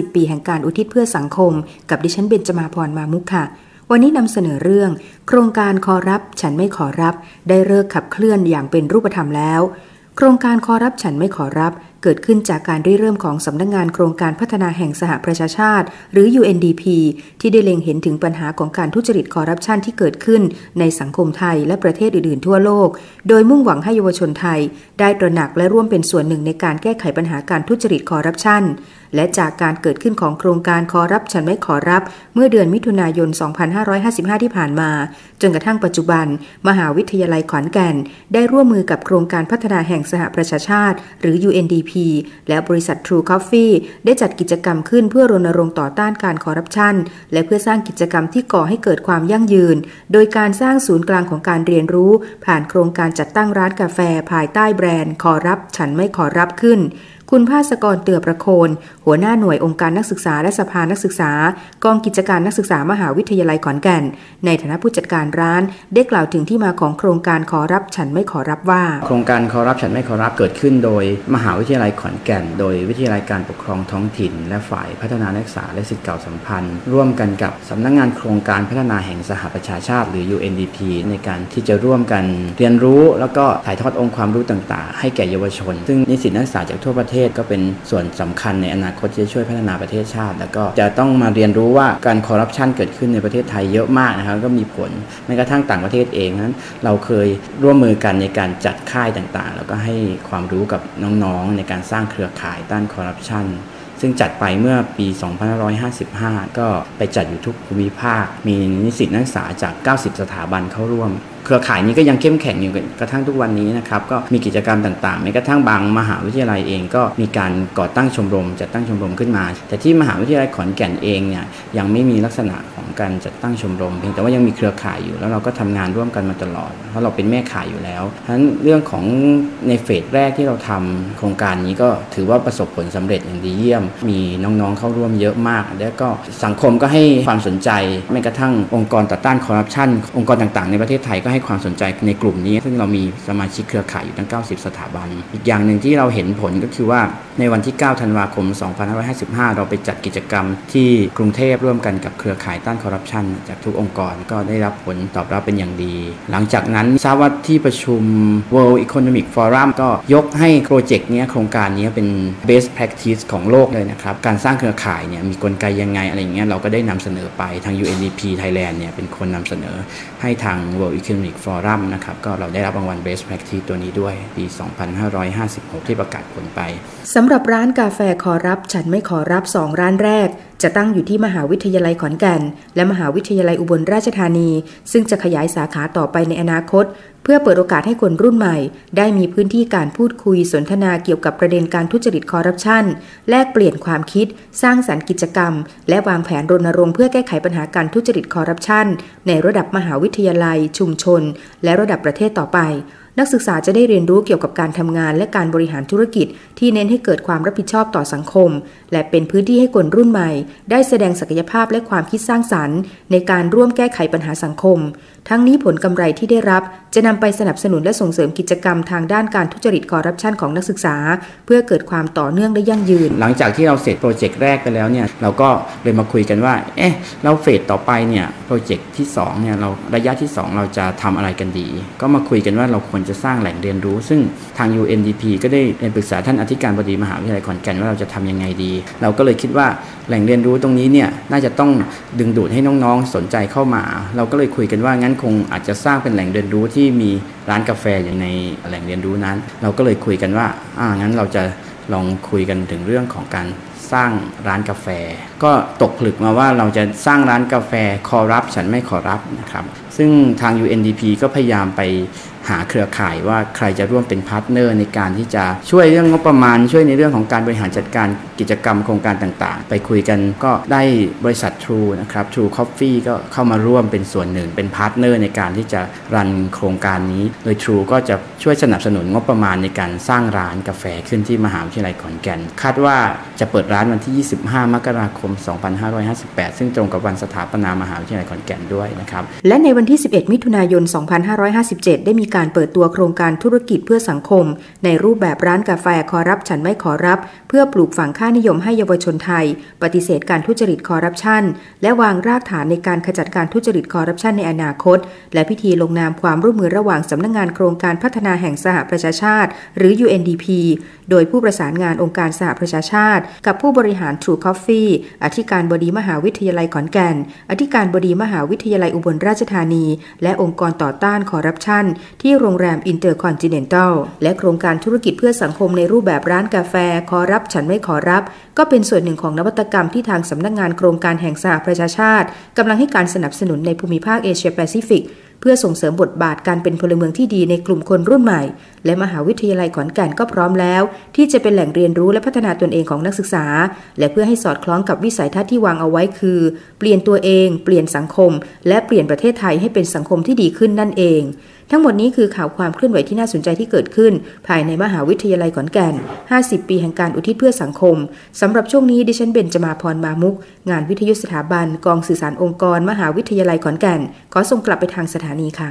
10 ปีแห่งการอุทิศเพื่อสังคม กับดิฉันเบญจมาพรมามุกค่ะ วันนี้นำเสนอเรื่อง โครงการขอรับฉันไม่ขอรับ ได้เลิกขับเคลื่อนอย่างเป็นรูปธรรมแล้ว โครงการขอรับฉันไม่ขอรับเกิดขึ้นจากการริเริ่มของสำนักงงานโครงการพัฒนาแห่งสหประชาชาติ หรือ UNDP ที่ได้เล็งเห็นถึงปัญหาของการทุจริตคอร์รัปชันที่เกิดขึ้นในสังคมไทยและประเทศอื่นๆ ทั่วโลก โดยมุ่งหวังให้เยาวชนไทย ได้ตระหนักและร่วมเป็นส่วนหนึ่งในการแก้ไขปัญหาการทุจริตคอร์รัปชันและจากการเกิดขึ้นของโครงการขอรับฉันไม่ขอรับ เมื่อเดือนมิถุนายน 2555 ที่ผ่านมา จนกระทั่งปัจจุบัน มหาวิทยาลัยขอนแก่น ได้ร่วมมือกับโครงการพัฒนาแห่งสหประชาชาติ หรือ UNDP และบริษัท True Coffee ได้จัดกิจกรรมขึ้นเพื่อรณรงค์ต่อต้านการคอร์รัปชัน และเพื่อสร้างกิจกรรมที่ก่อให้เกิดความยั่งยืน โดยการสร้างศูนย์กลางของการเรียนรู้ ผ่านโครงการจัดตั้งร้านกาแฟภายใต้แบรนด์ คอรับฉันไม่ขอรับขึ้น คุณภาสกรเตือประโคน หัวหน้าหน่วยองค์การนักศึกษาและสภานักศึกษา กองกิจการนักศึกษามหาวิทยาลัยขอนแก่น ในฐานะผู้จัดการร้าน ได้กล่าวถึงที่มาของโครงการขอรับฉันไม่ขอรับว่า โครงการขอรับฉันไม่ขอรับเกิดขึ้นโดยมหาวิทยาลัยขอนแก่น โดยวิทยาลัยการปกครองท้องถิ่น และฝ่ายพัฒนานักศึกษาและสิทธิเก่าสัมพันธ์ ร่วมกันกับสำนักงงานโครงการพัฒนาแห่งสหประชาชาติ หรือ UNDP ในการที่จะร่วมกันเรียนรู้ แล้วก็ถ่ายทอดองค์ความรู้ต่าง ๆ ให้แก่เยาวชน ซึ่งนิสิตนักศึกษาจากทั่วประเทศก็เป็นส่วนวนสำคัญในอนาคตที่จะช่วยพัฒนาประเทศชาติ แล้วก็จะต้องมาเรียนรู้ว่าการคอร์รัปชันเกิดขึ้นในประเทศไทยเยอะมากนะครับก็มีผลแม้กระทั่งต่างประเทศเองนั้น เราเคยร่วมมือกันในการจัดค่ายต่างๆ แล้วก็ให้ความรู้กับน้องๆ ในการสร้างเครือข่ายต้านคอร์รัปชันซึ่งจัดไปเมื่อปี 2555 ก็ไปจัดอยู่ทุกภูมิภาค มีนิสิตนักศึกษาจาก 90 สถาบันเข้าร่วม เครือข่ายนี้ก็ยังเข้มแข็งอยู่กระทั่งทุกวันนี้นะครับก็มีกิจกรรมต่างๆแม้กระทั่งบางมหาวิทยาลัยเองก็มีการก่อตั้งชมรมจัดตั้งชมรมขึ้นมา แต่ที่มหาวิทยาลัยขอนแก่นเองเนี่ยยังไม่มีลักษณะของการจัดตั้งชมรมเพียงแต่ว่ายังมีเครือข่ายอยู่แล้วเราก็ทำงานร่วมกันมาตลอด เพราะเราเป็นแม่ข่ายอยู่แล้วฉะนั้นเรื่องของในเฟสแรกที่เราทำโครงการนี้ก็ถือว่าประสบผลสำเร็จอย่างดีเยี่ยม มีน้องๆเข้าร่วมเยอะมาก แล้วก็สังคมก็ให้ความสนใจแม้กระทั่งองค์กรต่อต้านคอร์รัปชันองค์กรต่างๆ ในประเทศไทยก็ให้ความสนใจในกลุ่มนี้ ซึ่งเรามีสมาชิกเครือข่ายอยู่ทั้ง 90 สถาบัน อีกอย่างหนึ่งที่เราเห็นผลก็คือว่าในวันที่ 9 ธันวาคม 2555 เราไปจัดกิจกรรมที่กรุงเทพร่วมกันกับเครือข่ายต้านคอร์รัปชันจากทุกองค์กรก็ได้รับผลตอบรับเป็นอย่างดี หลังจากนั้นทราบว่าที่ประชุม World Economic Forum ก็ยกให้โปรเจกต์นี้โครงการนี้เป็น best practice ของโลกเลยนะครับ การสร้างเครือข่ายเนี่ยมีกลไกยังไงอะไรเงี้ยเราก็ได้นำเสนอไปทาง UNDP Thailand เนี่ยเป็นคนนำเสนอให้ทาง World Economic Forum นะครับก็เราได้รับรางวัล best practice ตัวนี้ด้วยปี 2556 ที่ประกาศผลไปสำหรับร้านกาแฟขอรับฉันไม่ขอรับสองร้านแรก จะตั้งอยู่ที่มหาวิทยาลัยขอนแก่น และมหาวิทยาลัยอุบลราชธานี ซึ่งจะขยายสาขาต่อไปในอนาคต เพื่อเปิดโอกาสให้คนรุ่นใหม่ ได้มีพื้นที่การพูดคุยสนทนาเกี่ยวกับประเด็นการทุจริตคอร์รัปชันแลกเปลี่ยนความคิด สร้างสารรค์กิจกรรม และวางแผนรณรงค์เพื่อแก้ไขปัญหาการทุจริตคอร์รัปชันในระดับมหาวิทยาลัย ชุมชน และระดับประเทศต่อไป นักศึกษาจะได้เรียนรู้เกี่ยวกับการทำงานและการบริหารธุรกิจ ที่เน้นให้เกิดความรับผิดชอบต่อสังคม และเป็นพื้นที่ให้คนรุ่นใหม่ ได้แสดงศักยภาพและความคิดสร้างสรรค์ ในการร่วมแก้ไขปัญหาสังคม ทั้งนี้ผลกำไรที่ได้รับ จะนำไปสนับสนุนและส่งเสริมกิจกรรมทางด้านการทุจริตคอร์รัปชันของนักศึกษา เพื่อเกิดความต่อเนื่องและยั่งยืน หลังจากที่เราเสร็จโปรเจกต์แรกไปแล้วเนี่ยเราก็เลยมาคุยกันว่าเอ๊ะเราเฟสต่อไปเนี่ยโปรเจกต์ที่2เนี่ยเราระยะที่ 2 เราจะทำอะไรกันดี ก็มาคุยกันว่าเราควรจะสร้างแหล่งเรียนรู้ ซึ่งทาง UNDP ก็ได้เรียนปรึกษาท่านอธิการบดีมหาวิทยาลัยขอนแก่นว่าเราจะทำยังไงดี เราก็เลยคิดว่าแหล่งเรียนรู้ตรงนี้เนี่ยน่าจะต้องดึงดูดให้น้องๆ สนใจเข้ามา เราก็เลยคุยกันว่างั้นคงอาจจะสร้างเป็นแหล่งเรียนรู้ที่มีร้านกาแฟอยู่ในแหล่งเรียนรู้นั้น เราก็เลยคุยกันว่าอ่างั้นเราจะลองคุยกันถึงเรื่องของการสร้างร้านกาแฟ ก็ตกผลึกมาว่าเราจะสร้างร้านกาแฟคอรับฉันไม่ขอรับนะครับ ซึ่งทาง UNDP ก็พยายามไป หาเครือข่ายว่าใครจะร่วมเป็นพาร์ทเนอร์ในการที่จะช่วยเรื่องงบประมาณ ช่วยในเรื่องของการบริหารจัดการกิจกรรมโครงการต่างๆ ไปคุยกันก็ได้บริษัท True นะครับ True Coffee ก็เข้ามาร่วมเป็นส่วนหนึ่ง เป็นพาร์ทเนอร์ในการที่จะรันโครงการนี้ โดย True ก็จะช่วยสนับสนุนงบประมาณในการสร้างร้านกาแฟขึ้นที่มหาวิทยาลัยขอนแก่น คาดว่าจะเปิดร้านวันที่ 25 มกราคม 2558 ซึ่งตรงกับวันสถาปนามหาวิทยาลัยขอนแก่นด้วยนะครับ และในวันที่ 11 มิถุนายน 2557 ได้มีการการเปิดตัวโครงการธุรกิจเพื่อสังคม ในรูปแบบร้านกาแฟขอรับฉันไม่ขอรับ เพื่อปลูกฝังค่านิยมให้เยาวชนไทย ปฏิเสธการทุจริตคอร์รัปชันและวางรากฐานในการขจัดการทุจริตคอร์รัปชันในอนาคต และพิธีลงนามความร่วมมือระหว่างสำนักงงานโครงการพัฒนาแห่งสหประชาชาติ หรือ UNDP โดยผู้ประสานงานองค์การสหประชาชาติ กับผู้บริหาร True Coffee อธิการบดีมหาวิทยาลัยขอนแก่น อธิการบดีมหาวิทยาลัยอุบลราชธานี และองค์กรต่อต้านคอร์รัปชันที่ที่โรงแรมอินเตอร์คอนติเนนตัลและโครงการธุรกิจเพื่อสังคมในรูปแบบร้านกาแฟ ขอรับฉันไม่ขอรับ ก็เป็นส่วนหนึ่งของนวัตกรรมที่ทางสำนักงงานโครงการแห่งสหประชาชาติกำลังให้การสนับสนุนในภูมิภาคเอเชียแปซิฟิกเพื่อส่งเสริมบทบาทการเป็นพลเมืองที่ดีในกลุ่มคนรุ่นใหม่ และมหาวิทยาลัยขอนแก่นก็พร้อมแล้ว ที่จะเป็นแหล่งเรียนรู้และพัฒนาตนเองของนักศึกษา และเพื่อให้สอดคล้องกับวิสัยทัศน์ที่วางเอาไว้คือ เปลี่ยนตัวเอง เปลี่ยนสังคม และเปลี่ยนประเทศไทยให้เป็นสังคมที่ดีขึ้นนั่นเอง ทั้งหมดนี้คือข่าวความเคลื่อนไหวที่น่าสนใจที่เกิดขึ้น ภายในมหาวิทยาลัยขอนแก่น 50 ปีแห่งการอุทิศเพื่อสังคม สำหรับช่วงนี้ดิฉันเบนจมาพรมามุก งานวิทยุสถาบัน กองสื่อสารองค์กร มหาวิทยาลัยขอนแก่น ขอส่งกลับไปทางสถานีค่ะ